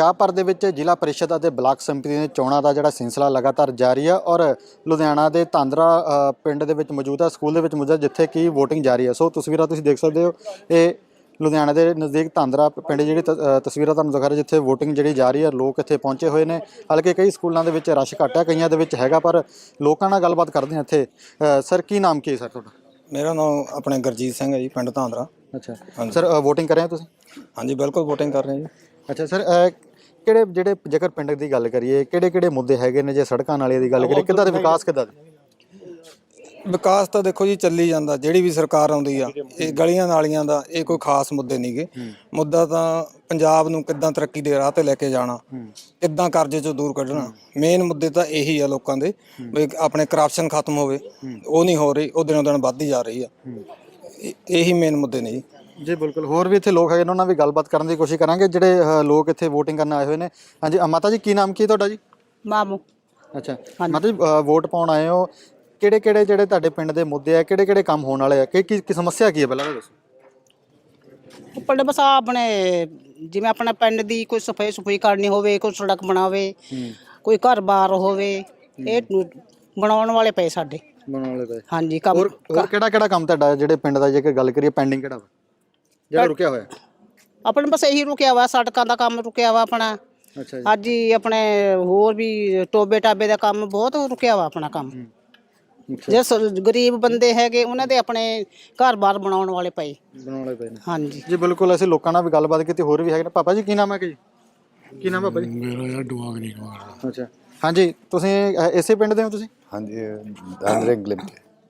ਪੰਜਾਬ ਭਰ ਦੇ ਵਿੱਚ ਜ਼ਿਲ੍ਹਾ ਪਰਿਸ਼ਦ ਅਤੇ ਬਲਾਕ ਸੰਮਤੀ ਦੀਆਂ ਚੋਣਾਂ ਦਾ ਜਿਹੜਾ ਸਿਲਸਿਲਾ ਲਗਾਤਾਰ ਜਾਰੀ ਹੈ ਔਰ ਲੁਧਿਆਣਾ ਦੇ ਤਾਂਦਰਾ ਪਿੰਡ ਦੇ ਵਿੱਚ ਮੌਜੂਦ ਹੈ ਸਕੂਲ ਦੇ ਵਿੱਚ ਮੌਜੂਦ ਹੈ ਜਿੱਥੇ ਕਿ VOTING ਜਾਰੀ ਹੈ ਸੋ ਤਸਵੀਰਾਂ ਤੁਸੀਂ ਦੇਖ ਸਕਦੇ ਹੋ ਇਹ ਲੁਧਿਆਣਾ ਦੇ ਨਜ਼ਦੀਕ ਤਾਂਦਰਾ ਪਿੰਡ ਜਿਹੜੀ ਤਸਵੀਰਾਂ ਤੁਹਾਨੂੰ ਦਿਖਾ ਰਿਹਾ ਜਿੱਥੇ VOTING ਜਿਹੜੀ ਜਾਰੀ ਹੈ ਲੋਕ ਇੱਥੇ ਪਹੁੰਚੇ ਹੋਏ ਨੇ। ਹਾਲਾਂਕਿ ਕਈ ਸਕੂਲਾਂ ਦੇ ਵਿੱਚ ਰਸ਼ ਘੱਟ ਹੈ ਕਈਆਂ ਦੇ ਵਿੱਚ ਹੈਗਾ ਪਰ ਲੋਕਾਂ ਨਾਲ ਗੱਲਬਾਤ ਕਰਦੇ ਹਾਂ ਇੱਥੇ। ਸਰ ਕੀ ਨਾਮ ਕੀ ਹੈ ਸਰ ਤੁਹਾਡਾ? ਮੇਰਾ ਨਾਮ ਆਪਣੇ ਗੁਰਜੀਤ ਸਿੰਘ ਹੈ ਜੀ ਪਿੰਡ ਧਾਂਦਰਾ। ਅੱਛਾ। ਸਰ VOTING ਕਰ ਰਹੇ ਹੋ ਤੁਸੀਂ? ਹਾਂਜੀ ਬਿਲਕੁਲ VOTING ਕਰ ਰਹੇ ਹਾਂ ਜੀ। ਅੱਛਾ ਸਰ ਕਿਹੜੇ ਜਿਹੜੇ ਜੇਕਰ ਪਿੰਡ ਦੀ ਗੱਲ ਕਰੀਏ ਕਿਹੜੇ ਕਿਹੜੇ ਮੁੱਦੇ ਹੈਗੇ ਨੇ ਜੇ ਸੜਕਾਂ ਨਾਲੀਆਂ ਦੀ ਗੱਲ ਕਰੀਏ ਕਿੱਦਾਂ ਦਾ ਵਿਕਾਸ ਕਿੱਦਾਂ ਦਾ? ਵਿਕਾਸ ਤਾਂ ਦੇਖੋ ਜੀ ਚੱਲੀ ਜਾਂਦਾ ਜਿਹੜੀ ਵੀ ਸਰਕਾਰ ਆਉਂਦੀ ਆ ਇਹ ਗਲੀਆਂ ਨਾਲੀਆਂ ਦਾ ਇਹ ਕੋਈ ਖਾਸ ਮੁੱਦੇ ਨਹੀਂਗੇ ਮੁੱਦਾ ਤਾਂ ਪੰਜਾਬ ਨੂੰ ਕਿੱਦਾਂ ਤਰੱਕੀ ਦੇ ਰਾਹ ਤੇ ਲੈ ਕੇ ਜਾਣਾ ਕਿੱਦਾਂ ਕਰਜ਼ੇ ਚੋਂ ਦੂਰ ਕੱਢਣਾ ਮੇਨ ਮੁੱਦੇ ਤਾਂ ਇਹੀ ਆ ਲੋਕਾਂ ਦੇ ਵੀ ਆਪਣੇ ਕਰਪਸ਼ਨ ਖਤਮ ਹੋਵੇ ਉਹ ਨਹੀਂ ਹੋ ਰਹੀ ਉਹ ਦਿਨੋਂ ਦਿਨ ਵੱਧਦੀ ਜਾ ਰਹੀ ਆ। ਇਹੀ ਮੇਨ ਮੁੱਦੇ ਨੇ ਜੀ। ਜੀ ਬਿਲਕੁਲ। ਹੋਰ ਵੀ ਇੱਥੇ ਲੋਕ ਹੈਗੇ ਨੇ ਉਹਨਾਂ ਨਾਲ ਵੀ ਗੱਲਬਾਤ ਕਰਨ ਦੀ ਕੋਸ਼ਿਸ਼ ਕਰਾਂਗੇ। ਜਿਹੜੇ ਅਹ, ਲੋਕ ਇੱਥੇ VOTING ਕਰਨ ਆਏ ਹੋਏ ਨੇ। ਹਾਂਜੀ ਅ, ਮਾਤਾ ਜੀ ਕੀ ਨਾਮ ਕੀ ਤੁਹਾਡਾ ਜੀ? ਮਾਮੂ। ਅੱਛਾ। ਮਾਤਾ ਜੀ ਅ, ਵੋਟ ਪਾਉਣ ਆਏ ਹੋ। ਕਿਹੜੇ ਕਿਹੜੇ ਜਿਹੜੇ ਤੁਹਾਡੇ ਪਿੰਡ ਦੇ ਮੁੱਦੇ ਆ ਕਿਹੜੇ ਕਿਹੜੇ ਕੰਮ ਹੋਣ ਵਾਲੇ ਆ? ਕੀ ਕੀ ਕੀ ਸਮੱਸਿਆ ਕੀ ਹੈ ਪਹਿਲਾਂ ਇਹ ਦੱਸੋ। ਉੱਪਰ ਬਸ ਆਹ ਆਪਣੇ ਜਿਵੇਂ ਆਪਣਾ ਪਿੰਡ ਦੀ ਕੋਈ ਸਫ਼ਾਈ ਸੁਫਾਈ ਕਰਨੀ ਹੋਵੇ ਕੋਈ ਸੜਕ ਬਣਾਵੇ ਕੋਈ ਘਰ-ਬਾਰ ਹੋਵੇ ਇਹ ਬਣਾਉਣ ਵਾਲੇ ਪਏ ਸਾਡੇ। ਬਣਾਉਣ ਵਾਲੇ ਹਾਂਜੀ ਕੰਮ ਹੋਰ ਕਿਹੜਾ ਕਿਹੜਾ ਕੰਮ ਤੁਹਾਡਾ ਜਿਹੜੇ ਪਿੰਡ ਦਾ ਜੇਕਰ ਗੱਲ ਕਰੀਏ ਪੈਂਡਿੰਗ ਕਿਹੜਾ ਵਾ? ਜਿਹੜਾ ਰੁਕਿਆ ਹੋਇਆ? ਆਪਣਾ ਬਸ ਇਹੀ ਰੁਕਿਆ ਵਾ ਸੜਕਾਂ ਦਾ ਕੰਮ ਰੁਕਿਆ ਵਾ ਆਪਣਾ। ਅੱਛਾ ਜੀ। ਅੱਜ ਹੀ ਆਪਣੇ ਹੋਰ ਵੀ ਟੋਬੇ ਟਾਬੇ ਦਾ ਕੰਮ ਬਹੁਤ ਰੁਕਿਆ ਵਾ ਆਪਣਾ ਕੰਮ। ਜੇ ਸ- ਗਰੀਬ ਬੰਦੇ ਹੈਗੇ ਉਹਨਾਂ ਦੇ ਆਪਣੇ ਘਰ-ਬਾਰ ਬਣਾਉਣ ਵਾਲੇ ਪਏ। ਬਣਾਉਣ ਵਾਲੇ ਪਏ ਨੇ। ਹਾਂਜੀ। ਜੀ ਬਿਲਕੁਲ ਅਸੀਂ ਲੋਕਾਂ ਨਾਲ ਵੀ ਗੱਲਬਾਤ ਕੀਤੀ ਹੋਰ ਵੀ ਹੈਗੇ ਨੇ। ਪਾਪਾ ਜੀ ਕੀ ਨਾਮ ਹੈ ਜੀ ਕੀ ਨਾਮ ਹੈ ਜੀ? ਮੇਰਾ ਯਾਰ ਦਿਮਾਗ ਨਹੀਂ ਕਮਾਣਾ ਅੱਛਾ। ਹਾਂਜੀ ਤੁਸੀਂ ਅ, ਇਸੇ ਪਿੰਡ ਦੇ ਹੋ ਤੁਸੀਂ? ਹਾਂਜੀ ਅੰਦਰੇ ਗਲਿਮ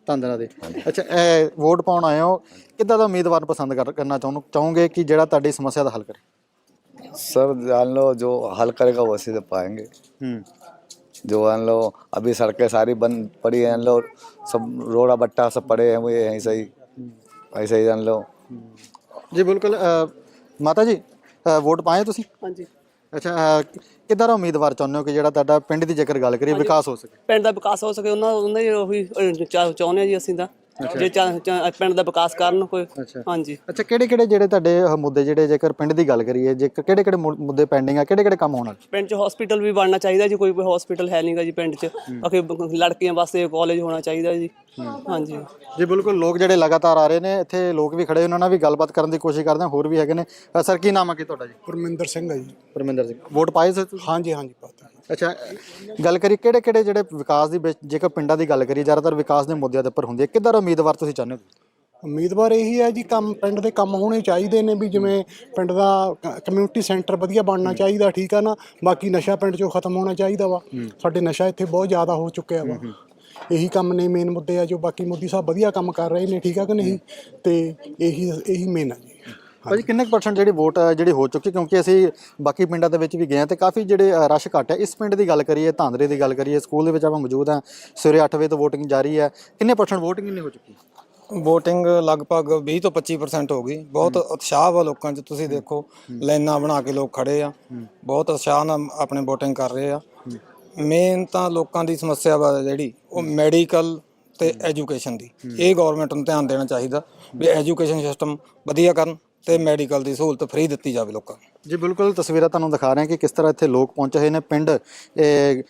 ਤੰਦਰਾ ਦੇ ਅੱਛਾ ਇਹ ਵੋਟ ਪਾਉਣ ਆਏ ਹੋ ਕਿੱਦਾਂ ਦਾ ਉਮੀਦਵਾਰ ਪਸੰਦ ਕਰ- ਕਰਨਾ ਚਾਹੁੰ ਚਾਹੋਗੇ ਕਿ ਜਿਹੜਾ ਤੁਹਾਡੀ ਸਮੱਸਿਆ ਦਾ ਹੱਲ ਕਰੇ सर जान लो जो हल करेगा वो सीधे पाएंगे ਹੂੰ जो मान लो अभी सड़कें सारी बंद पड़ी हैं लो सब रोड़ा बट्टा सब पड़े हैं वो यहीं से ही ऐसे ही जान लो ਜੀ ਬਿਲਕੁਲ ਅ, ਮਾਤਾ ਜੀ ਅ, ਵੋਟ ਪਾਏ ਤੁਸੀਂ ਹਾਂਜੀ ਅੱਛਾ ਅ, ਕਿੱਦਾਂ ਦਾ ਉਮੀਦਵਾਰ ਚਾਹੁੰਦੇ ਹੋ ਕਿ ਜਿਹੜਾ ਤੁਹਾਡਾ ਪਿੰਡ ਦੀ ਜੇਕਰ ਗੱਲ ਕਰੀਏ ਵਿਕਾਸ ਹੋ ਸਕੇ? ਪਿੰਡ ਦਾ ਵਿਕਾਸ ਹੋ ਸਕੇ ਉਹਨਾਂ ਉਹਨਾਂ ਦੀ ਉਹੀ ਅਹ, ਚਾਹ- ਚਾਹੁੰਦੇ ਆ ਜੀ ਅਸੀਂ ਤਾਂ। ਜੇ ਚਾ- ਚਾ- ਪਿੰਡ ਦਾ ਵਿਕਾਸ ਕਰਨ ਕੋਈ। ਅੱਛਾ। ਹਾਂਜੀ। ਅੱਛਾ ਕਿਹੜੇ ਕਿਹੜੇ ਜਿਹੜੇ ਤੁਹਾਡੇ ਮੁੱਦੇ ਜਿਹੜੇ ਜੇਕਰ ਪਿੰਡ ਦੀ ਗੱਲ ਕਰੀਏ ਜੇ ਕਿਹੜੇ ਕਿਹੜੇ ਮੁ- ਮੁੱਦੇ ਪੈਂਡਿੰਗ ਆ ਕਿਹੜੇ ਕਿਹੜੇ ਕੰਮ ਹੋਣ ਵਾਲੇ? ਪਿੰਡ 'ਚ ਹਸਪੀਟਲ ਵੀ ਬਣਨਾ ਚਾਹੀਦਾ ਜੀ ਕੋਈ ਹਸਪੀਟਲ ਹੈ ਨਹੀਂਗਾ ਜੀ ਪਿੰਡ 'ਚ। ਅਖੇ ਲੜਕੀਆਂ ਵਾਸਤੇ ਕਾਲਜ ਹੋਣਾ ਚਾਹੀਦਾ ਜੀ। ਹਾਂਜੀ। ਜੀ ਬਿਲਕੁਲ ਲੋਕ ਜਿਹੜੇ ਲਗਾਤਾਰ ਆ ਰਹੇ ਨੇ ਇੱਥੇ ਲੋਕ ਵੀ ਖੜੇ ਉਹਨਾਂ ਨਾਲ ਵੀ ਗੱਲਬਾਤ ਕਰਨ ਦੀ ਕੋਸ਼ਿਸ਼ ਕਰਦੇ ਹਾਂ ਹੋਰ ਵੀ ਹੈਗੇ ਨੇ। ਸਰ ਕੀ ਨਾਮ ਹੈ ਕੀ ਤੁਹਾਡਾ ਜੀ? ਪਰਮਿੰਦਰ ਸਿੰਘ ਹੈ ਜੀ। ਪਰਮਿੰਦਰ ਸਿੰਘ ਵੋਟ ਪਾਏ ਸਰ ਤੁਸੀਂ? ਹਾਂਜੀ ਹਾਂਜੀ ਪਤਾ ਅੱਛਾ ਗੱਲ ਕਰੀ ਕਿਹੜੇ ਕਿਹੜੇ ਜਿਹੜੇ ਵਿਕਾਸ ਦੀ ਵਿੱਚ- ਜੇਕਰ ਪਿੰਡਾਂ ਦੀ ਗੱਲ ਕਰੀ ਜ਼ਿਆਦਾਤਰ ਵਿਕਾਸ ਦੇ ਮੁੱਦਿਆਂ ਦੇ ਉੱਪਰ ਹੁੰਦੀ ਹੈ। ਕਿੱਦਾਂ ਦਾ ਉਮੀਦਵਾਰ ਤੁਸੀਂ ਚਾਹੁੰਦੇ ਹੋ? ਉਮੀਦਵਾਰ ਇਹੀ ਹੈ ਜੀ ਕੰਮ ਪਿੰਡ ਦੇ ਕੰਮ ਹੋਣੇ ਚਾਹੀਦੇ ਨੇ ਵੀ ਜਿਵੇਂ ਪਿੰਡ ਦਾ ਕਮਿਊਨਿਟੀ ਸੈਂਟਰ ਵਧੀਆ ਬਣਨਾ ਚਾਹੀਦਾ ਠੀਕ ਆ ਨਾ? ਬਾਕੀ ਨਸ਼ਾ ਪਿੰਡ ਚੋਂ ਖਤਮ ਹੋਣਾ ਚਾਹੀਦਾ ਵਾ। ਸਾਡੇ ਨਸ਼ਾ ਇੱਥੇ ਬਹੁਤ ਜ਼ਿਆਦਾ ਹੋ ਚੁੱਕਿਆ ਵਾ। ਇਹੀ ਕੰਮ ਨੇ ਮੇਨ ਮੁੱਦੇ ਆ ਜੋ ਬਾਕੀ ਮੋਦੀ ਸਾਹਿਬ ਵਧੀਆ ਕੰਮ ਕਰ ਰਹੇ ਨੇ ਠੀਕ ਆ ਕਿ ਨਹੀਂ? ਤੇ ਇਹੀ ਇਹੀ ਮੇਨ ਆ ਜੀ। ਭਾਜੀ ਕਿੰਨੇ ਪਰਸੈਂਟ ਜਿਹੜੀ ਵੋਟ ਜਿਹੜੀ ਹੋ ਚੁੱਕੀ ਕਿਉਂਕਿ ਅਸੀਂ ਬਾਕੀ ਪਿੰਡਾਂ ਦੇ ਵਿੱਚ ਵੀ ਗਏ ਹਾਂ ਤੇ ਕਾਫੀ ਜਿਹੜੇ ਰਸ਼ ਘੱਟ ਹੈ। ਇਸ ਪਿੰਡ ਦੀ ਗੱਲ ਕਰੀਏ ਧਾਂਦਰੇ ਦੀ ਗੱਲ ਕਰੀਏ ਸਕੂਲ ਦੇ ਵਿੱਚ ਆਪਾਂ ਮੌਜੂਦ ਹਾਂ ਸਵੇਰੇ 8 ਵਜੇ ਤੋਂ VOTING ਜਾਰੀ ਹੈ। ਕਿੰਨੇ ਪਰਸੈਂਟ VOTING ਕਿੰਨੀ ਹੋ ਚੁੱਕੀ? VOTING ਲਗਭਗ 20 ਤੋਂ 25% ਹੋ ਗਈ। ਬਹੁਤ ਉਤਸ਼ਾਹ ਵਾ ਲੋਕਾਂ 'ਚ ਤੁਸੀਂ ਦੇਖੋ ਲਾਈਨਾਂ ਬਣਾ ਕੇ ਲੋਕ ਖੜੇ ਆ। ਬਹੁਤ ਉਤਸ਼ਾਹ ਨਾਲ ਆਪਣੇ VOTING ਕਰ ਰਹੇ ਆ। ਮੇਨ ਤਾਂ ਲੋਕਾਂ ਦੀ ਸਮੱਸਿਆ ਵਾ ਜਿਹੜੀ ਉਹ ਮੈਡੀਕਲ ਤੇ ਐਜੂਕੇਸ਼ਨ ਦੀ। ਇਹ ਗਵਰਨਮੈਂਟ ਨੂੰ ਧਿਆਨ ਦੇਣਾ ਚਾਹੀਦਾ ਵੀ ਐਜੂਕੇਸ਼ਨ ਸਿਸਟਮ ਵਧੀਆ ਕਰਨ ਤੇ ਮੈਡੀਕਲ ਦੀ ਸਹੂਲਤ ਫ੍ਰੀ ਦਿੱਤੀ ਜਾਵੇ ਲੋਕਾਂ ਨੂੰ। ਜੀ, ਬਿਲਕੁਲ ਤਸਵੀਰਾਂ ਤੁਹਾਨੂੰ ਦਿਖਾ ਰਹੇ ਹਾਂ ਕਿ ਕਿਸ ਤਰ੍ਹਾਂ ਇੱਥੇ ਲੋਕ ਪਹੁੰਚੇ ਹੋਏ ਨੇ। ਪਿੰਡ, ਇਹ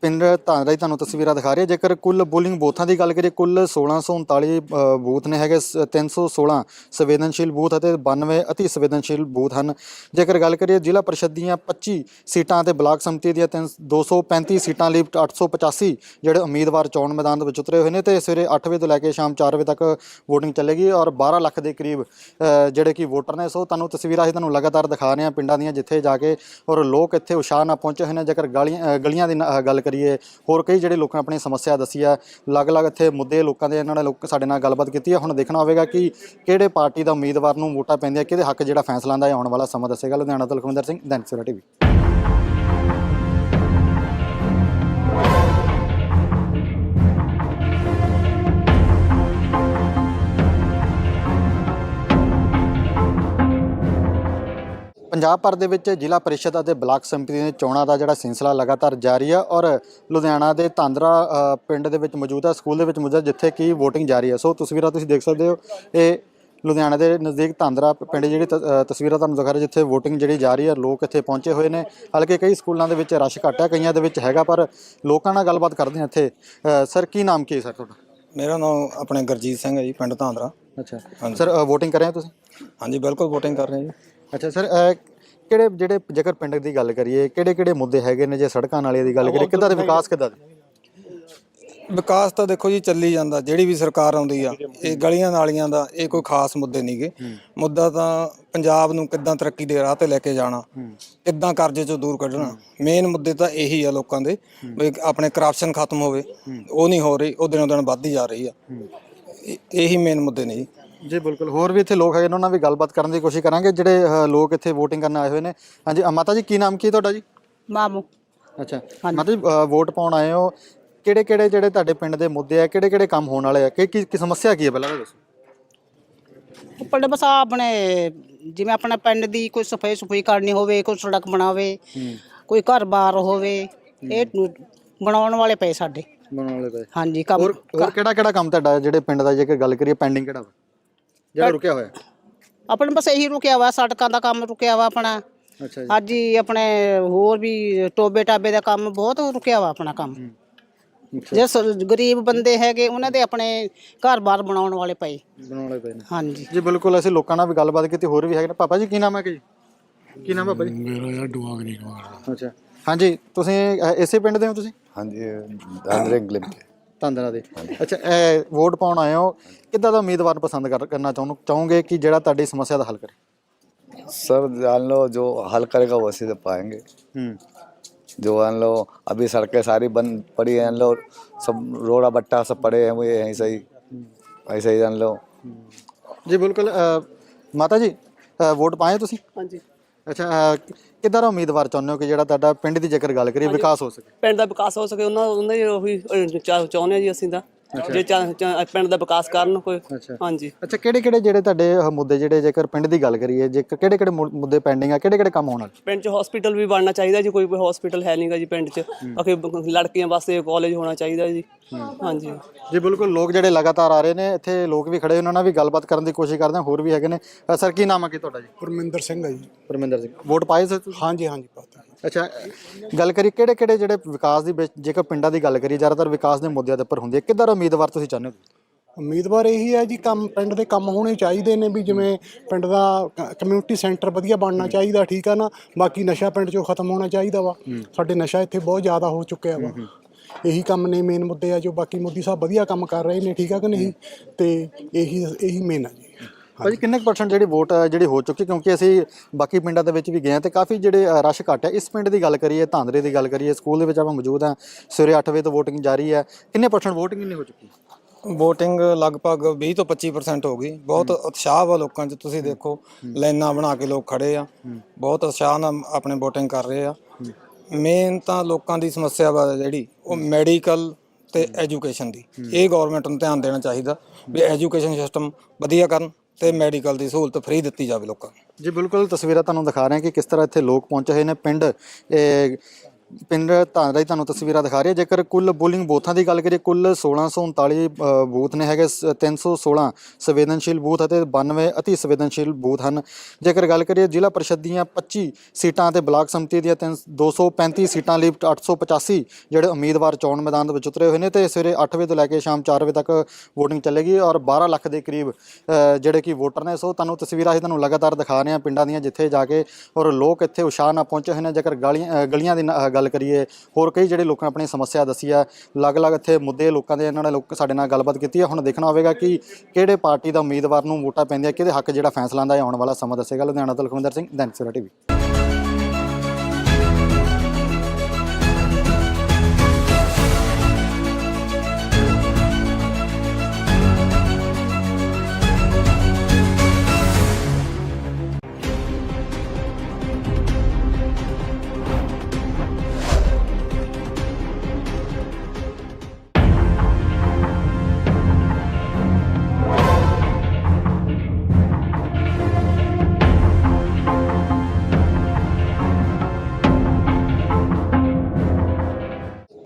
ਪਿੰਡ ਧਾਂਦਰਾ ਦੀ ਤੁਹਾਨੂੰ ਤਸਵੀਰਾਂ ਦਿਖਾ ਰਹੇ। ਜੇਕਰ ਕੁੱਲ ਬੋਲਿੰਗ ਬੂਥਾਂ ਦੀ ਗੱਲ ਕਰੀਏ ਕੁੱਲ 1639 ਅ, ਬੂਥ ਨੇ ਹੈਗੇ ਸ- 316 ਸੰਵੇਦਨਸ਼ੀਲ ਬੂਥ ਅਤੇ 92 ਅਤੀ ਸੰਵੇਦਨਸ਼ੀਲ ਬੂਥ ਹਨ। ਜੇਕਰ ਗੱਲ ਕਰੀਏ ਜ਼ਿਲ੍ਹਾ ਪਰਿਸ਼ਦ ਦੀਆਂ 25 ਸੀਟਾਂ ਤੇ ਬਲਾਕ ਸਮਿਤੀ ਦੀਆਂ ਤਿੰਨ- 235 ਸੀਟਾਂ ਲਈ 885 ਜਿਹੜੇ ਉਮੀਦਵਾਰ ਚੋਣ ਮੈਦਾਨ ਦੇ ਵਿੱਚ ਉਤਰੇ ਹੋਏ ਨੇ ਤੇ ਸਵੇਰੇ 8 ਵਜੇ ਤੋਂ ਲੈ ਕੇ ਸ਼ਾਮ 4 ਵਜੇ ਤੱਕ VOTING ਚੱਲੇਗੀ ਔਰ 12 ਲੱਖ ਦੇ ਕਰੀਬ ਜਿਹੜੇ ਕਿ ਵੋਟਰ ਨੇ ਸੋ ਤੁਹਾਨੂੰ ਤਸਵੀਰਾਂ ਅਸੀਂ ਤੁਹਾਨੂੰ ਲਗਾਤਾਰ ਦਿਖਾ ਰਹੇ ਹਾਂ ਪਿੰਡਾਂ ਦੀਆਂ ਜਿੱਥੇ ਜਾ ਕੇ ਔਰ ਲੋਕ ਇੱਥੇ ਉਸ਼ਾਹ ਨਾਲ ਪਹੁੰਚੇ ਹੋਏ ਨੇ। ਜੇਕਰ ਗਲੀਆਂ ਗਲੀਆਂ ਦੇ ਨ- ਗੱਲ ਕਰੀਏ, ਹੋਰ ਕਈ ਜਿਹੜੇ ਲੋਕਾਂ ਨੇ ਆਪਣੀ ਸਮੱਸਿਆ ਦੱਸੀ ਆ, ਅਲੱਗ-ਅਲੱਗ ਇੱਥੇ ਮੁੱਦੇ ਲੋਕਾਂ ਦੇ, ਇਹਨਾਂ ਨੇ ਲੋਕ ਸਾਡੇ ਨਾਲ ਗੱਲਬਾਤ ਕੀਤੀ ਹੈ ਹੁਣ ਦੇਖਣਾ ਹੋਵੇਗਾ ਕਿ ਕਿਹੜੇ ਪਾਰਟੀ ਦਾ ਉਮੀਦਵਾਰ ਨੂੰ ਵੋਟਾਂ ਪੈਂਦੀਆਂ, ਕਿਹਦੇ ਹੱਕ ਜਿਹੜਾ ਫੈਸਲਾ ਆਉਂਦਾ ਹੈ ਆਉਣ ਵਾਲਾ ਸਮਾਂ ਦੱਸੇਗਾ। ਲੁਧਿਆਣਾ ਤੋਂ ਲਖਵਿੰਦਰ ਸਿੰਘ, ਦੈਨਿਕ ਸਵੇਰਾ ਟੀਵੀ। ਪੰਜਾਬ ਭਰ ਦੇ ਵਿੱਚ ਜ਼ਿਲ੍ਹਾ ਪਰਿਸ਼ਦ ਅਤੇ ਬਲਾਕ ਸੰਮਤੀ ਦੀਆਂ ਚੋਣਾਂ ਦਾ ਜਿਹੜਾ ਸਿਲਸਿਲਾ ਲਗਾਤਾਰ ਜਾਰੀ ਹੈ ਔਰ ਲੁਧਿਆਣਾ ਦੇ ਤਾਂਦਰਾ ਪਿੰਡ ਦੇ ਵਿੱਚ ਮੌਜੂਦ ਹੈ ਸਕੂਲ ਦੇ ਵਿੱਚ ਮੌਜੂਦ ਜਿੱਥੇ ਕਿ VOTING ਜਾਰੀ ਹੈ ਸੋ ਤਸਵੀਰਾਂ ਤੁਸੀਂ ਦੇਖ ਸਕਦੇ ਹੋ। ਇਹ ਲੁਧਿਆਣਾ ਦੇ ਨਜ਼ਦੀਕ ਧਾਂਦਰਾ ਪਿੰਡ ਜਿਹੜੀ ਤਸਵੀਰਾਂ ਤੁਹਾਨੂੰ ਦਿਖਾ ਰਹੇ ਜਿੱਥੇ VOTING ਜਿਹੜੀ ਜਾ ਰਹੀ ਹੈ ਲੋਕ ਇੱਥੇ ਪਹੁੰਚੇ ਹੋਏ ਨੇ। ਹਾਲਾਂਕਿ ਕਈ ਸਕੂਲਾਂ ਦੇ ਵਿੱਚ ਰਸ਼ ਘੱਟ ਹੈ ਕਈਆਂ ਦੇ ਵਿੱਚ ਹੈਗਾ ਪਰ ਲੋਕਾਂ ਨਾਲ ਗੱਲਬਾਤ ਕਰਦੇ ਹਾਂ ਇੱਥੇ। ਸਰ ਕੀ ਨਾਮ ਕੀ ਸਰ ਤੁਹਾਡਾ? ਮੇਰਾ ਨਾਮ ਆਪਣੇ ਗੁਰਜੀਤ ਸਿੰਘ ਹੈ ਜੀ ਪਿੰਡ ਧਾਂਦਰਾ ਅੱਛਾ। ਸਰ VOTING ਕਰ ਰਹੇ ਹੋ ਤੁਸੀਂ? ਹਾਂਜੀ ਬਿਲਕੁਲ VOTING ਕਰ ਰਹੇ ਹਾਂ ਜੀ। ਅੱਛਾ ਸਰ ਕਿਹੜੇ ਜਿਹੜੇ ਜੇਕਰ ਪਿੰਡ ਦੀ ਗੱਲ ਕਰੀਏ ਕਿਹੜੇ ਕਿਹੜੇ ਮੁੱਦੇ ਹੈਗੇ ਨੇ ਜੇ ਸੜਕਾਂ ਨਾਲੇ ਦੀ ਗੱਲ ਕਰੀਏ? ਕਿੱਦਾਂ ਦੇ ਵਿਕਾਸ ਕਿੱਦਾਂ ਦੇ? ਵਿਕਾਸ ਤਾਂ ਦੇਖੋ ਜੀ ਚੱਲੀ ਜਾਂਦਾ ਜਿਹੜੀ ਵੀ ਸਰਕਾਰ ਆਉਂਦੀ ਆ ਇਹ ਗਲੀਆਂ ਨਾਲੀਆਂ ਦਾ ਇਹ ਕੋਈ ਖਾਸ ਮੁੱਦੇ ਨਹੀਂਗੇ ਮੁੱਦਾ ਤਾਂ ਪੰਜਾਬ ਨੂੰ ਕਿੱਦਾਂ ਤਰੱਕੀ ਦੇ ਰਾਹ ਤੇ ਲੈ ਕੇ ਜਾਣਾ ਕਿੱਦਾਂ ਕਰਜ਼ੇ ਚੋਂ ਦੂਰ ਕੱਢਣਾ ਮੇਨ ਮੁੱਦੇ ਤਾਂ ਇਹੀ ਆ ਲੋਕਾਂ ਦੇ ਵੀ ਆਪਣੇ ਕਰਪਸ਼ਨ ਖਤਮ ਹੋਵੇ ਉਹ ਨਹੀਂ ਹੋ ਰਹੀ ਉਹ ਦਿਨੋਂ ਦਿਨ ਵੱਧਦੀ ਜਾ ਰਹੀ ਆ। ਇਹੀ ਮੇਨ ਮੁੱਦੇ ਨੇ ਜੀ। ਜੀ ਬਿਲਕੁਲ। ਹੋਰ ਵੀ ਇੱਥੇ ਲੋਕ ਹੈਗੇ ਨੇ ਉਹਨਾਂ ਨਾਲ ਵੀ ਗੱਲਬਾਤ ਕਰਨ ਦੀ ਕੋਸ਼ਿਸ਼ ਕਰਾਂਗੇ। ਜਿਹੜੇ ਲੋਕ ਇੱਥੇ VOTING ਕਰਨ ਆਏ ਹੋਏ ਨੇ। ਹਾਂਜੀ ਅ, ਮਾਤਾ ਜੀ ਕੀ ਨਾਮ ਕੀ ਹੈ ਤੁਹਾਡਾ ਜੀ? ਮਾਮੂ। ਅੱਛਾ। ਮਾਤਾ ਜੀ ਅ, ਵੋਟ ਪਾਉਣ ਆਏ ਹੋ। ਕਿਹੜੇ ਕਿਹੜੇ ਜਿਹੜੇ ਤੁਹਾਡੇ ਪਿੰਡ ਦੇ ਮੁੱਦੇ ਆ ਕਿਹੜੇ ਕਿਹੜੇ ਕੰਮ ਹੋਣ ਵਾਲੇ ਆ? ਕੀ ਕੀ ਕੀ ਸਮੱਸਿਆ ਕੀ ਹੈ ਪਹਿਲਾਂ ਦੱਸੋ। ਪਿੰਡ ਬਸ ਆਹ ਆਪਣੇ ਜਿਵੇਂ ਆਪਣੇ ਪਿੰਡ ਦੀ ਕੋਈ ਸਫ਼ਾਈ ਸੁਫਾਈ ਕਰਨੀ ਹੋਵੇ ਕੋਈ ਸੜਕ ਬਣਾਵੇ ਕੋਈ ਘਰ-ਬਾਰ ਹੋਵੇ ਇਹ ਨੂੰ ਬਣਾਉਣ ਵਾਲੇ ਪਏ ਸਾਡੇ। ਬਣਾਉਣ ਵਾਲੇ ਪਏ। ਹਾਂਜੀ ਕੰਮ ਹੋਰ ਕਿਹੜਾ ਕਿਹੜਾ ਕੰਮ ਤੁਹਾਡਾ ਜਿਹੜੇ ਪਿੰਡ ਦਾ ਜੇਕਰ ਗੱਲ ਕਰੀਏ ਪੈਂਡਿੰਗ ਕਿਹੜਾ ਵਾ? ਜਿਹੜਾ ਰੁਕਿਆ ਹੋਇਆ? ਆਪਣੇ ਬਸ ਇਹੀ ਰੁਕਿਆ ਵਾ ਸੜਕਾਂ ਦਾ ਕੰਮ ਰੁਕਿਆ ਵਾ ਆਪਣਾ। ਅੱਛਾ ਜੀ। ਅੱਜ ਹੀ ਆਪਣੇ ਹੋਰ ਵੀ ਟੋਬੇ ਟਾਬੇ ਦਾ ਕੰਮ ਬਹੁਤ ਰੁਕਿਆ ਵਾ ਆਪਣਾ ਕੰਮ। ਜੇ ਗਰੀਬ ਬੰਦੇ ਹੈਗੇ ਉਹਨਾਂ ਦੇ ਆਪਣੇ ਘਰ-ਬਾਰ ਬਣਾਉਣ ਵਾਲੇ ਪਏ। ਬਣਾਉਣੇ ਪਏ ਨੇ। ਬਿਲਕੁਲ ਅਸੀਂ ਲੋਕਾਂ ਨਾਲ ਵੀ ਗੱਲਬਾਤ ਕੀਤੀ ਹੋਰ ਵੀ ਹੈਗੇ ਨੇ। ਪਾਪਾ ਜੀ ਕੀ ਨਾਮ ਹੈ ਜੀ? ਕੀ ਨਾਮ ਹੈ ਭਾਪਾ ਮੇਰਾ ਯਾਰ ਡੁਆ ਗਰੀ ਅੱਛਾ। ਹਾਂਜੀ ਤੁਸੀਂ ਇਸੇ ਪਿੰਡ ਦੇ ਹੋ ਤੁਸੀਂ? ਹਾਂਜੀ ਅੰਦਰੇ ਗਲਿਮ ਤੇ के ਧੰਦਰਾ ਦੇ ਅੱਛਾ ਇਹ ਵੋਟ ਪਾਉਣ ਆਏ ਹੋ ਕਿੱਦਾਂ ਦਾ ਉਮੀਦਵਾਰ ਪਸੰਦ ਕਰ- ਕਰਨਾ ਚਾਹੁੰ ਚਾਹੋਗੇ ਕਿ ਜਿਹੜਾ ਤੁਹਾਡੀ ਸਮੱਸਿਆ ਦਾ ਹੱਲ ਕਰੇ सर जान लो जो हल करेगा वैसे तो पाएंगे ਹੂੰ जो मान लो अभी सड़कें सारी बंद पड़ी हैं लो सब रोड़ा बट्टा सब पड़े हैं वो यहीं से ही ऐसे ही जान लो ਜੀ ਬਿਲਕੁਲ ਅ, ਮਾਤਾ ਜੀ ਅ, ਵੋਟ ਪਾਏ ਤੁਸੀਂ ਹਾਂਜੀ ਅੱਛਾ ਅ, ਕਿੱਦਾਂ ਦਾ ਉਮੀਦਵਾਰ ਚਾਹੁੰਦੇ ਹੋ ਕਿ ਜਿਹੜਾ ਤੁਹਾਡਾ ਪਿੰਡ ਦੀ ਜੇਕਰ ਗੱਲ ਕਰੀਏ ਵਿਕਾਸ ਹੋ ਸਕੇ? ਪਿੰਡ ਦਾ ਵਿਕਾਸ ਹੋ ਸਕੇ ਉਹਨਾਂ ਉਹਨਾਂ ਦੀ ਉਹੀ ਅਹ, ਚਾ- ਚਾਹੁੰਦੇ ਆ ਜੀ ਅਸੀਂ ਤਾਂ। ਜੇ ਚਾ- ਚਾ- ਪਿੰਡ ਦਾ ਵਿਕਾਸ ਕਰਨ ਕੋਈ ਅੱਛਾ। ਹਾਂਜੀ। ਅੱਛਾ ਕਿਹੜੇ ਕਿਹੜੇ ਜਿਹੜੇ ਤੁਹਾਡੇ ਮੁੱਦੇ ਜਿਹੜੇ ਜੇਕਰ ਪਿੰਡ ਦੀ ਗੱਲ ਕਰੀਏ ਜੇ ਕਿਹੜੇ ਕਿਹੜੇ ਮੁ- ਮੁੱਦੇ ਪੈਂਡਿੰਗ ਆ ਕਿਹੜੇ ਕਿਹੜੇ ਕੰਮ ਹੋਣ ਵਾਲੇ? ਪਿੰਡ 'ਚ ਹਸਪੀਟਲ ਵੀ ਬਣਨਾ ਚਾਹੀਦਾ ਜੀ ਕੋਈ ਹਸਪੀਟਲ ਹੈ ਨਹੀਂਗਾ ਜੀ ਪਿੰਡ 'ਚ। ਬਾਕੀ ਬ- ਲੜਕੀਆਂ ਵਾਸਤੇ ਕਾਲਜ ਹੋਣਾ ਚਾਹੀਦਾ ਜੀ। ਹਾਂਜੀ। ਜੀ ਬਿਲਕੁਲ ਲੋਕ ਜਿਹੜੇ ਲਗਾਤਾਰ ਆ ਰਹੇ ਨੇ ਇੱਥੇ ਲੋਕ ਵੀ ਖੜੇ ਉਹਨਾਂ ਨਾਲ ਵੀ ਗੱਲਬਾਤ ਕਰਨ ਦੀ ਕੋਸ਼ਿਸ਼ ਕਰਦੇ ਹਾਂ ਹੋਰ ਵੀ ਹੈਗੇ ਨੇ। ਸਰ ਕੀ ਨਾਮ ਹੈ ਕੀ ਤੁਹਾਡਾ ਜੀ? ਪਰਮਿੰਦਰ ਸਿੰਘ ਆ ਜੀ। ਪਰਮਿੰਦਰ ਸਿੰਘ ਵੋਟ ਪਾਏ ਸੀ ਤੁਸੀਂ? ਹਾਂਜੀ ਹਾਂਜੀ ਪਤਾ ਅੱਛਾ ਗੱਲ ਕਰੀ ਕਿਹੜੇ ਕਿਹੜੇ ਜਿਹੜੇ ਵਿਕਾਸ ਦੀ ਵਿੱਚ- ਜੇਕਰ ਪਿੰਡਾਂ ਦੀ ਗੱਲ ਕਰੀਏ ਜ਼ਿਆਦਾਤਰ ਵਿਕਾਸ ਦੇ ਮੁੱਦਿਆਂ ਦੇ ਉੱਪਰ ਹੁੰਦੀ ਹੈ। ਕਿੱਦਾਂ ਦਾ ਉਮੀਦਵਾਰ ਤੁਸੀਂ ਚਾਹੁੰਦੇ ਹੋ? ਉਮੀਦਵਾਰ ਇਹੀ ਹੈ ਜੀ ਕੰਮ ਪਿੰਡ ਦੇ ਕੰਮ ਹੋਣੇ ਚਾਹੀਦੇ ਨੇ ਵੀ ਜਿਵੇਂ ਪਿੰਡ ਦਾ ਕਮਿਊਨਿਟੀ ਸੈਂਟਰ ਵਧੀਆ ਬਣਨਾ ਚਾਹੀਦਾ ਠੀਕ ਆ ਨਾ? ਬਾਕੀ ਨਸ਼ਾ ਪਿੰਡ ਚੋਂ ਖਤਮ ਹੋਣਾ ਚਾਹੀਦਾ ਵਾ। ਸਾਡੇ ਨਸ਼ਾ ਇੱਥੇ ਬਹੁਤ ਜ਼ਿਆਦਾ ਹੋ ਚੁੱਕਿਆ ਵਾ। ਇਹੀ ਕੰਮ ਨੇ ਮੇਨ ਮੁੱਦੇ ਆ ਜੋ ਬਾਕੀ ਮੋਦੀ ਸਾਹਿਬ ਵਧੀਆ ਕੰਮ ਕਰ ਰਹੇ ਨੇ ਠੀਕ ਆ ਕਿ ਨਹੀਂ? ਤੇ ਇਹੀ ਇਹੀ ਮੇਨ ਆ ਜੀ। ਭਾਜੀ ਕਿੰਨੇ ਪਰਸੈਂਟ ਜਿਹੜੀ ਵੋਟ ਅ, ਜਿਹੜੀ ਹੋ ਚੁੱਕੀ ਕਿਉਂਕਿ ਅਸੀਂ ਬਾਕੀ ਪਿੰਡਾਂ ਦੇ ਵਿੱਚ ਵੀ ਗਏ ਹਾਂ ਤੇ ਕਾਫੀ ਜਿਹੜੇ ਰਸ਼ ਘੱਟ ਹੈ। ਇਸ ਪਿੰਡ ਦੀ ਗੱਲ ਕਰੀਏ ਧਾਂਦਰੇ ਦੀ ਗੱਲ ਕਰੀਏ ਸਕੂਲ ਦੇ ਵਿੱਚ ਆਪਾਂ ਮੌਜੂਦ ਹਾਂ ਸਵੇਰੇ 8 ਵਜੇ ਤੋਂ VOTING ਜਾਰੀ ਹੈ। ਕਿੰਨੇ ਪਰਸੈਂਟ VOTING ਕਿੰਨੀ ਹੋ ਚੁੱਕੀ VOTING ਲਗਭਗ 20 ਤੋਂ 25% ਹੋ ਗਈ। ਬਹੁਤ ਉਤਸ਼ਾਹ ਵਾ ਲੋਕਾਂ 'ਚ ਤੁਸੀਂ ਦੇਖੋ ਲਾਈਨਾਂ ਬਣਾ ਕੇ ਲੋਕ ਖੜੇ ਆ। ਬਹੁਤ ਉਤਸ਼ਾਹ ਨਾਲ ਆਪਣੇ VOTING ਕਰ ਰਹੇ ਆ। ਮੇਨ ਤਾਂ ਲੋਕਾਂ ਦੀ ਸਮੱਸਿਆ ਵਾ ਜਿਹੜੀ ਉਹ ਮੈਡੀਕਲ ਤੇ ਐਜੂਕੇਸ਼ਨ ਦੀ। ਇਹ ਗਵਰਨਮੈਂਟ ਨੂੰ ਧਿਆਨ ਦੇਣਾ ਚਾਹੀਦਾ ਵੀ ਐਜੂਕੇਸ਼ਨ ਸਿਸਟਮ ਵਧੀਆ ਕਰਨ ਤੇ ਮੈਡੀਕਲ ਦੀ ਸਹੂਲਤ ਫ੍ਰੀ ਦਿੱਤੀ ਜਾਵੇ ਲੋਕਾਂ ਨੂੰ। ਜੀ, ਬਿਲਕੁਲ ਤਸਵੀਰਾਂ ਤੁਹਾਨੂੰ ਦਿਖਾ ਰਹੇ ਹਾਂ ਕਿ ਕਿਸ ਤਰ੍ਹਾਂ ਇੱਥੇ ਲੋਕ ਪਹੁੰਚੇ ਹੋਏ ਨੇ। ਪਿੰਡ, ਇਹ ਪਿੰਡ ਧਾਂਦਰਾ ਦੀ ਤੁਹਾਨੂੰ ਤਸਵੀਰਾਂ ਦਿਖਾ ਰਹੀ। ਹੈ ਜੇਕਰ ਕੁੱਲ ਬੋਲਿੰਗ ਬੂਥਾਂ ਦੀ ਗੱਲ ਕਰੀਏ ਕੁੱਲ 1639 ਅ, ਬੂਥ ਨੇ ਹੈਗੇ ਸ- 316 ਸੰਵੇਦਨਸ਼ੀਲ ਬੂਥ ਅਤੇ 92 ਅਤੀ ਸੰਵੇਦਨਸ਼ੀਲ ਬੂਥ ਹਨ। ਜੇਕਰ ਗੱਲ ਕਰੀਏ ਜ਼ਿਲ੍ਹਾ ਪਰਿਸ਼ਦ ਦੀਆਂ 25 ਸੀਟਾਂ ਅਤੇ ਬਲਾਕ ਸਮਿਤੀ ਦੀਆਂ ਤਿੰਨ- 235 ਸੀਟਾਂ ਲਈ 885 ਜਿਹੜੇ ਉਮੀਦਵਾਰ ਚੋਣ ਮੈਦਾਨ ਦੇ ਵਿੱਚ ਉਤਰੇ ਹੋਏ ਨੇ ਤੇ ਸਵੇਰੇ 8 ਵਜੇ ਤੋਂ ਲੈ ਕੇ ਸ਼ਾਮ 4 ਵਜੇ ਤੱਕ VOTING ਚੱਲੇਗੀ ਔਰ 12 ਲੱਖ ਦੇ ਕਰੀਬ ਜਿਹੜੇ ਕਿ ਵੋਟਰ ਨੇ ਸੋ ਤੁਹਾਨੂੰ ਤਸਵੀਰਾਂ ਅਸੀਂ ਤੁਹਾਨੂੰ ਲਗਾਤਾਰ ਦਿਖਾ ਰਹੇ ਹਾਂ ਪਿੰਡਾਂ ਦੀਆਂ ਜਿੱਥੇ ਜਾ ਕੇ ਔਰ ਲੋਕ ਇੱਥੇ ਉਸ਼ਾਹ ਨਾਲ ਪਹੁੰਚੇ ਹੋਏ ਨੇ। ਜੇਕਰ ਗਲੀਆਂ ਗਲੀਆਂ ਦੇ ਨ- ਗੱਲ ਕਰੀਏ, ਹੋਰ ਕਈ ਜਿਹੜੇ ਲੋਕਾਂ ਨੇ ਆਪਣੀ ਸਮੱਸਿਆ ਦੱਸੀ ਆ, ਅਲੱਗ-ਅਲੱਗ ਇੱਥੇ ਮੁੱਦੇ ਲੋਕਾਂ ਦੇ ਇਹਨਾਂ ਨੇ ਲੋਕ ਸਾਡੇ ਨਾਲ ਗੱਲਬਾਤ ਕੀਤੀ ਹੈ ਹੁਣ ਦੇਖਣਾ ਹੋਵੇਗਾ ਕਿ ਕਿਹੜੇ ਪਾਰਟੀ ਦਾ ਉਮੀਦਵਾਰ ਨੂੰ ਵੋਟਾਂ ਪੈਂਦੀਆਂ, ਕਿਹਦੇ ਹੱਕ ਜਿਹੜਾ ਫੈਸਲਾ ਆਉਂਦਾ ਹੈ ਆਉਣ ਵਾਲਾ ਸਮਾਂ ਦੱਸੇਗਾ। ਲੁਧਿਆਣਾ ਤੋਂ ਲਖਵਿੰਦਰ ਸਿੰਘ, ਦੈਨਿਕ ਸਵੇਰਾ ਟੀਵੀ।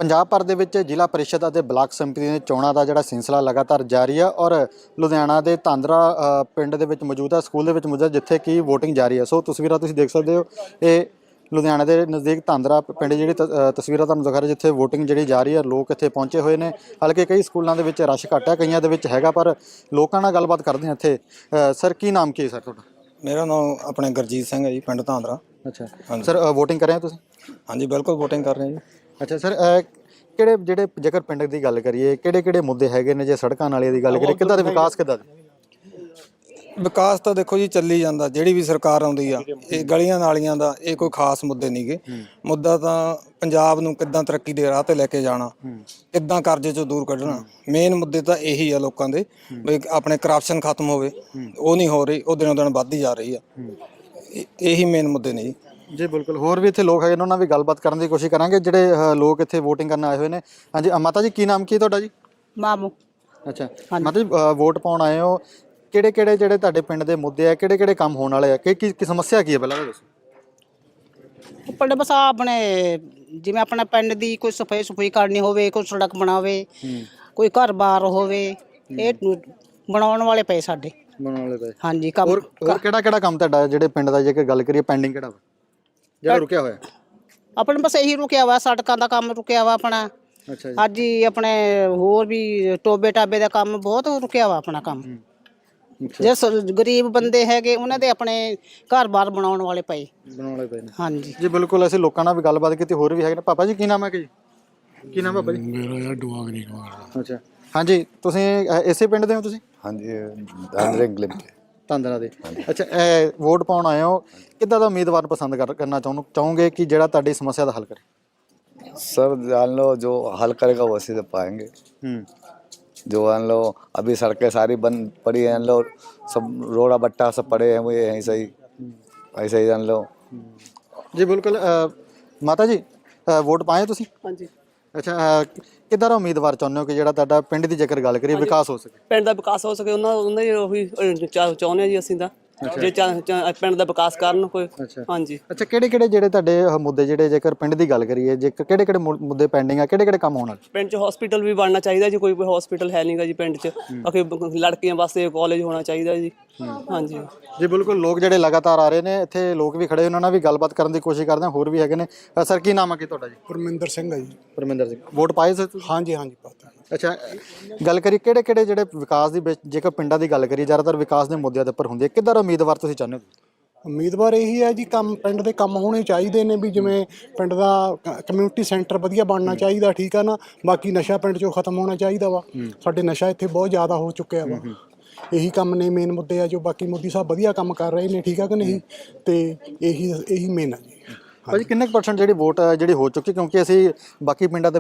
ਪੰਜਾਬ ਭਰ ਦੇ ਵਿੱਚ ਜ਼ਿਲ੍ਹਾ ਪਰਿਸ਼ਦ ਅਤੇ ਬਲਾਕ ਸੰਮਤੀ ਦੀਆਂ ਚੋਣਾਂ ਦਾ ਜਿਹੜਾ ਸਿਲਸਿਲਾ ਲਗਾਤਾਰ ਜਾਰੀ ਆ ਔਰ ਲੁਧਿਆਣਾ ਦੇ ਤਾਂਦਰਾ ਪਿੰਡ ਦੇ ਵਿੱਚ ਮੌਜੂਦ ਹੈ ਸਕੂਲ ਦੇ ਵਿੱਚ ਮੌਜੂਦ ਹੈ ਜਿੱਥੇ ਕਿ VOTING ਜਾਰੀ ਹੈ ਸੋ ਤਸਵੀਰਾਂ ਤੁਸੀਂ ਦੇਖ ਸਕਦੇ ਹੋ ਇਹ ਲੁਧਿਆਣਾ ਦੇ ਨਜ਼ਦੀਕ ਤਾਂਦਰਾ ਪਿੰਡ ਜਿਹੜੀ ਤਸਵੀਰਾਂ ਤੁਹਾਨੂੰ ਦਿਖਾ ਰਹੇ ਜਿੱਥੇ VOTING ਜਿਹੜੀ ਜਾਰੀ ਹੈ ਲੋਕ ਇੱਥੇ ਪਹੁੰਚੇ ਹੋਏ ਨੇ। ਹਾਲਾਂਕਿ ਕਈ ਸਕੂਲਾਂ ਦੇ ਵਿੱਚ ਰਸ਼ ਘੱਟ ਹੈ ਕਈਆਂ ਦੇ ਵਿੱਚ ਹੈਗਾ ਪਰ ਲੋਕਾਂ ਨਾਲ ਗੱਲਬਾਤ ਕਰਦੇ ਹਾਂ ਇੱਥੇ। ਸਰ ਕੀ ਨਾਮ ਕੀ ਹੈ ਸਰ ਤੁਹਾਡਾ? ਮੇਰਾ ਨਾਮ ਆਪਣੇ ਗੁਰਜੀਤ ਸਿੰਘ ਹੈ ਜੀ ਪਿੰਡ ਧਾਂਦਰਾ ਅੱਛਾ। ਸਰ VOTING ਕਰ ਰਹੇ ਹੋ ਤੁਸੀਂ? ਹਾਂਜੀ ਬਿਲਕੁਲ VOTING ਕਰ ਰਹੇ ਹਾਂ ਜੀ। ਅੱਛਾ ਸਰ ਕਿਹੜੇ ਜਿਹੜੇ ਜੇਕਰ ਪਿੰਡ ਦੀ ਗੱਲ ਕਰੀਏ ਕਿਹੜੇ ਕਿਹੜੇ ਮੁੱਦੇ ਹੈਗੇ ਨੇ ਜੇ ਸੜਕਾਂ ਨਾਲੇ ਦੀ ਗੱਲ ਕਰੀਏ? ਕਿੱਦਾਂ ਦੇ ਵਿਕਾਸ ਕਿੱਦਾਂ ਦੇ? ਵਿਕਾਸ ਤਾਂ ਦੇਖੋ ਜੀ ਚੱਲੀ ਜਾਂਦਾ। ਜਿਹੜੀ ਵੀ ਸਰਕਾਰ ਆਉਂਦੀ ਆ ਇਹ ਗਲੀਆਂ ਨਾਲੀਆਂ ਦਾ ਇਹ ਕੋਈ ਖਾਸ ਮੁੱਦੇ ਨਹੀਂਗੇ ਮੁੱਦਾ ਤਾਂ ਪੰਜਾਬ ਨੂੰ ਕਿੱਦਾਂ ਤਰੱਕੀ ਦੇ ਰਾਹ ਤੇ ਲੈ ਕੇ ਜਾਣਾ ਕਿੱਦਾਂ ਕਰਜ਼ੇ ਚੋਂ ਦੂਰ ਕੱਢਣਾ ਮੇਨ ਮੁੱਦੇ ਤਾਂ ਇਹੀ ਆ ਲੋਕਾਂ ਦੇ ਵੀ ਆਪਣੇ ਕਰਪਸ਼ਨ ਖਤਮ ਹੋਵੇ ਉਹ ਨਹੀਂ ਹੋ ਰਹੀ ਉਹ ਦਿਨੋਂ ਦਿਨ ਵੱਧਦੀ ਜਾ ਰਹੀ ਆ। ਇਹ- ਇਹੀ ਮੇਨ ਮੁੱਦੇ ਨੇ ਜੀ। ਜੀ ਬਿਲਕੁਲ। ਹੋਰ ਵੀ ਇੱਥੇ ਲੋਕ ਹੈਗੇ ਨੇ ਉਹਨਾਂ ਨਾਲ ਵੀ ਗੱਲਬਾਤ ਕਰਨ ਦੀ ਕੋਸ਼ਿਸ਼ ਕਰਾਂਗੇ। ਜਿਹੜੇ ਅਹ, ਲੋਕ ਇੱਥੇ VOTING ਕਰਨ ਆਏ ਹੋਏ ਨੇ। ਹਾਂਜੀ ਅ, ਮਾਤਾ ਜੀ ਕੀ ਨਾਮ ਕੀ ਹੈ ਤੁਹਾਡਾ ਜੀ? ਮਾਮੂ। ਅੱਛਾ। ਮਾਤਾ ਜੀ ਅ, ਵੋਟ ਪਾਉਣ ਆਏ ਹੋ। ਕਿਹੜੇ ਕਿਹੜੇ ਜਿਹੜੇ ਤੁਹਾਡੇ ਪਿੰਡ ਦੇ ਮੁੱਦੇ ਆ ਕਿਹੜੇ ਕਿਹੜੇ ਕੰਮ ਹੋਣ ਵਾਲੇ ਆ? ਕੀ ਕੀ ਕੀ ਸਮੱਸਿਆ ਕੀ ਹੈ ਪਹਿਲਾਂ ਇਹ ਦੱਸੋ। ਪਿੰਡ ਬਸ ਆਹ ਆਪਣੇ ਜਿਵੇਂ ਆਪਣਾ ਪਿੰਡ ਦੀ ਕੋਈ ਸਫ਼ਾਈ ਸੁਫਾਈ ਕਰਨੀ ਹੋਵੇ ਕੋਈ ਸੜਕ ਬਣਾਵੇ ਕੋਈ ਘਰ-ਬਾਰ ਹੋਵੇ ਇਹ ਬਣਾਉਣ ਵਾਲੇ ਪਏ ਸਾਡੇ। ਬਣਾਉਣ ਵਾਲੇ ਪਏ। ਹਾਂਜੀ ਕੰਮ ਹੋਰ ਹੋਰ ਕਿਹੜਾ ਕਿਹੜਾ ਕੰਮ ਤੁਹਾਡਾ ਜਿਹੜੇ ਪਿੰਡ ਦਾ ਜੇਕਰ ਗੱਲ ਕਰੀਏ ਪੈਂਡਿੰਗ ਕਿਹੜਾ ਵਾ? ਜਿਹੜਾ ਰੁਕਿਆ ਹੋਇਆ। ਆਪਣੇ ਬਸ ਇਹੀ ਰੁਕਿਆ ਵਾ ਸੜਕਾਂ ਦਾ ਕੰਮ ਰੁਕਿਆ ਵਾ ਆਪਣਾ। ਅੱਛਾ ਜੀ। ਅੱਜ ਆਪਣੇ ਹੋਰ ਵੀ ਟੋਬੇ ਟਾਬੇ ਦਾ ਕੰਮ ਬਹੁਤ ਰੁਕਿਆ ਵਾ ਆਪਣਾ ਕੰਮ। ਜੇ ਗਰੀਬ ਬੰਦੇ ਹੈਗੇ ਉਹਨਾਂ ਦੇ ਆਪਣੇ ਘਰ-ਬਾਰ ਬਣਾਉਣ ਵਾਲੇ ਪਏ। ਬਣਾਉਣ ਵਾਲੇ ਪਏ ਹਾਂਜੀ। ਜੀ ਬਿਲਕੁਲ ਅਸੀਂ ਲੋਕਾਂ ਨਾਲ ਵੀ ਗੱਲਬਾਤ ਕੀਤੀ ਹੋਰ ਵੀ ਨਾਮ ਹੈ ਧੰਦਰਾ ਦੇ ਅੱਛਾ ਇਹ ਵੋਟ ਪਾਉਣ ਆਏ ਹੋ ਕਿੱਦਾਂ ਦਾ ਉਮੀਦਵਾਰ ਪਸੰਦ ਕਰ- ਕਰਨਾ ਚਾਹੁੰ ਚਾਹੋਗੇ ਕਿ ਜਿਹੜਾ ਤੁਹਾਡੀ ਸਮੱਸਿਆ ਦਾ ਹੱਲ ਕਰੇ सर जान लो जो हल करेगा वो उसी से पाएंगे ਹੂੰ जो मान लो अभी सड़कें सारी बंद पड़ी हैं लो सब रोड़ा बट्टा सब पड़े हैं वो यहीं से ही ऐसे ही जान लो ਜੀ ਬਿਲਕੁਲ ਅ, ਮਾਤਾ ਜੀ ਅ, ਵੋਟ ਪਾਏ ਤੁਸੀਂ ਹਾਂਜੀ ਅੱਛਾ ਅ, ਕਿੱਦਾਂ ਦਾ ਉਮੀਦਵਾਰ ਚਾਹੁੰਦੇ ਹੋ ਕਿ ਜਿਹੜਾ ਤੁਹਾਡਾ ਪਿੰਡ ਦੀ ਜੇਕਰ ਗੱਲ ਕਰੀਏ ਵਿਕਾਸ ਹੋ ਸਕੇ? ਪਿੰਡ ਦਾ ਵਿਕਾਸ ਹੋ ਸਕੇ ਉਹਨਾਂ ਉਹਨਾਂ ਦੀ ਉਹੀ ਅਹ, ਚਾ- ਚਾਹੁੰਦੇ ਆ ਜੀ ਅਸੀਂ ਤਾਂ। ਜੇ ਚਾ- ਚਾ- ਪਿੰਡ ਦਾ ਵਿਕਾਸ ਕਰਨ ਕੋਈ। ਅੱਛਾ। ਹਾਂਜੀ। ਅੱਛਾ ਕਿਹੜੇ ਕਿਹੜੇ ਜਿਹੜੇ ਤੁਹਾਡੇ ਮੁੱਦੇ ਜਿਹੜੇ ਜੇਕਰ ਪਿੰਡ ਦੀ ਗੱਲ ਕਰੀਏ ਜੇ ਕਿਹੜੇ ਕਿਹੜੇ ਮੁ- ਮੁੱਦੇ ਪੈਂਡਿੰਗ ਆ ਕਿਹੜੇ ਕਿਹੜੇ ਕੰਮ ਹੋਣ ਵਾਲੇ? ਪਿੰਡ 'ਚ ਹਸਪੀਟਲ ਵੀ ਬਣਨਾ ਚਾਹੀਦਾ ਜੀ ਕੋਈ ਕੋਈ ਹਸਪੀਟਲ ਹੈ ਨਹੀਂਗਾ ਜੀ ਪਿੰਡ 'ਚ। ਬ- ਲੜਕੀਆਂ ਵਾਸਤੇ ਕਾਲਜ ਹੋਣਾ ਚਾਹੀਦਾ ਜੀ। ਹਾਂਜੀ। ਜੀ ਬਿਲਕੁਲ ਲੋਕ ਜਿਹੜੇ ਲਗਾਤਾਰ ਆ ਰਹੇ ਨੇ ਇੱਥੇ ਲੋਕ ਵੀ ਖੜੇ ਉਹਨਾਂ ਨਾਲ ਵੀ ਗੱਲਬਾਤ ਕਰਨ ਦੀ ਕੋਸ਼ਿਸ਼ ਕਰਦੇ ਹਾਂ ਹੋਰ ਵੀ ਹੈਗੇ ਨੇ। ਸਰ ਕੀ ਨਾਮ ਹੈ ਕੀ ਤੁਹਾਡਾ ਜੀ? ਪਰਮਿੰਦਰ ਸਿੰਘ ਆ ਜੀ। ਪਰਮਿੰਦਰ ਸਿੰਘ ਵੋਟ ਪਾਏ ਸਰ ਤੁਸੀਂ? ਹਾਂਜੀ ਹਾਂਜੀ ਪਤਾ ਅੱਛਾ ਗੱਲ ਕਰੀ ਕਿਹੜੇ ਕਿਹੜੇ ਜਿਹੜੇ ਵਿਕਾਸ ਦੀ ਵਿੱਚ- ਜੇਕਰ ਪਿੰਡਾਂ ਦੀ ਗੱਲ ਕਰੀ ਜ਼ਿਆਦਾਤਰ ਵਿਕਾਸ ਦੇ ਮੁੱਦਿਆਂ ਦੇ ਉੱਪਰ ਹੁੰਦੀ ਹੈ। ਕਿੱਦਾਂ ਦਾ ਉਮੀਦਵਾਰ ਤੁਸੀਂ ਚਾਹੁੰਦੇ ਹੋ? ਉਮੀਦਵਾਰ ਇਹੀ ਹੈ ਜੀ ਕੰਮ ਪਿੰਡ ਦੇ ਕੰਮ ਹੋਣੇ ਚਾਹੀਦੇ ਨੇ ਵੀ ਜਿਵੇਂ ਪਿੰਡ ਦਾ ਕਮਿਊਨਿਟੀ ਸੈਂਟਰ ਵਧੀਆ ਬਣਨਾ ਚਾਹੀਦਾ ਠੀਕ ਆ ਨਾ? ਬਾਕੀ ਨਸ਼ਾ ਪਿੰਡ ਚੋਂ ਖਤਮ ਹੋਣਾ ਚਾਹੀਦਾ ਵਾ। ਸਾਡੇ ਨਸ਼ਾ ਇੱਥੇ ਬਹੁਤ ਜ਼ਿਆਦਾ ਹੋ ਚੁੱਕਿਆ ਵਾ। ਇਹੀ ਕੰਮ ਨੇ ਮੇਨ ਮੁੱਦੇ ਆ ਜੋ ਬਾਕੀ ਮੋਦੀ ਸਾਹਿਬ ਵਧੀਆ ਕੰਮ ਕਰ ਰਹੇ ਨੇ ਠੀਕ ਆ ਕਿ ਨਹੀਂ? ਤੇ ਇਹੀ ਇਹੀ ਮੇਨ ਆ ਜੀ। ਭਾਜੀ ਕਿੰਨੇ ਪਰਸੈਂਟ ਜਿਹੜੀ ਵੋਟ ਜਿਹੜੀ ਹੋ ਚੁੱਕੀ ਕਿਉਂਕਿ ਅਸੀਂ ਬਾਕੀ ਪਿੰਡਾਂ ਦੇ